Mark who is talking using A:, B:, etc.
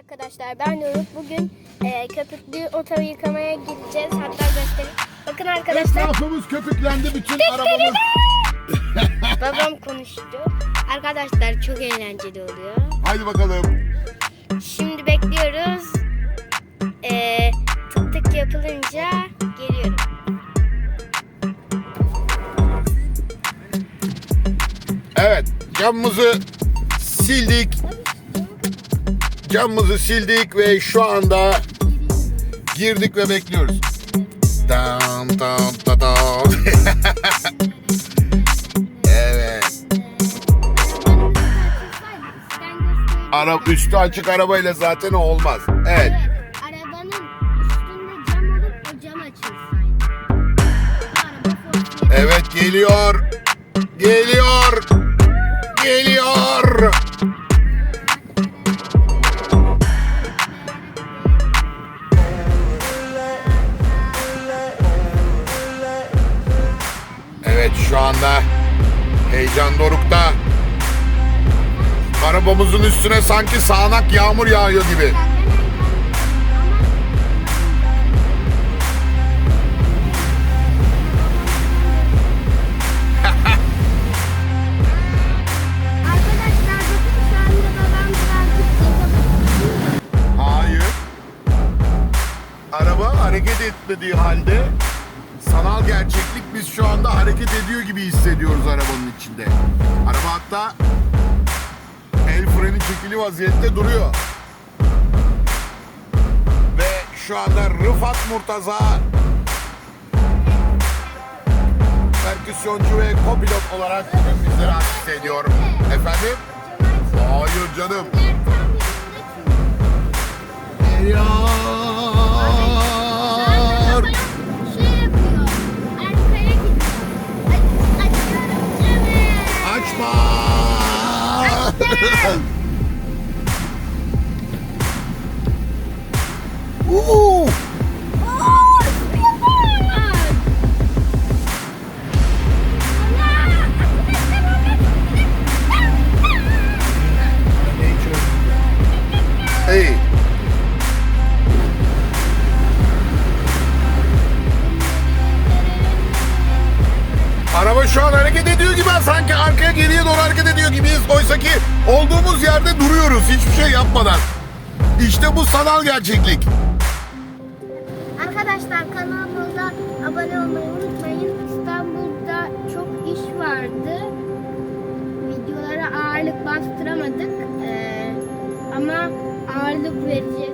A: arkadaşlar ben Doruk. Bugün e, köpüklü oto yıkamaya gideceğiz. Hatta göstereyim. Bakın arkadaşlar
B: Etrafımız köpüklendi bütün arabamız.
A: babam konuştu. Arkadaşlar çok eğlenceli oluyor.
B: Haydi bakalım.
A: Şimdi bekliyoruz. E, tık tık yapılınca geliyorum.
B: Evet camımızı sildik. Camımızı sildik ve şu anda girdik ve bekliyoruz. Tam tam tam tam. evet. Araba üstü açık arabayla zaten olmaz. Evet.
A: Arabanın üstünde cam olup o cam açılsaydı. Araba forklift.
B: Evet. Geliyor. Geliyor. Anda heyecan dorukta. Arabamızın üstüne sanki sağanak yağmur yağıyor gibi. Hayır. Araba hareket etmediği halde sanal gerçeklik biz şu anda hareket ediyor gibi hissediyoruz arabanın içinde. Araba hatta el freni çekili vaziyette duruyor. Ve şu anda Rıfat Murtaza perküsyoncu ve kopilot olarak bugün bizlere asist ediyor. Efendim? Hayır canım. Geliyor. 오! Araba şu an hareket ediyor gibi sanki arkaya geriye doğru hareket ediyor gibiyiz. Oysa ki olduğumuz yerde duruyoruz hiçbir şey yapmadan. İşte bu sanal gerçeklik.
A: Arkadaşlar kanalımıza abone olmayı unutmayın. İstanbul'da çok iş vardı. Videolara ağırlık bastıramadık. Ee, ama ağırlık vereceğiz.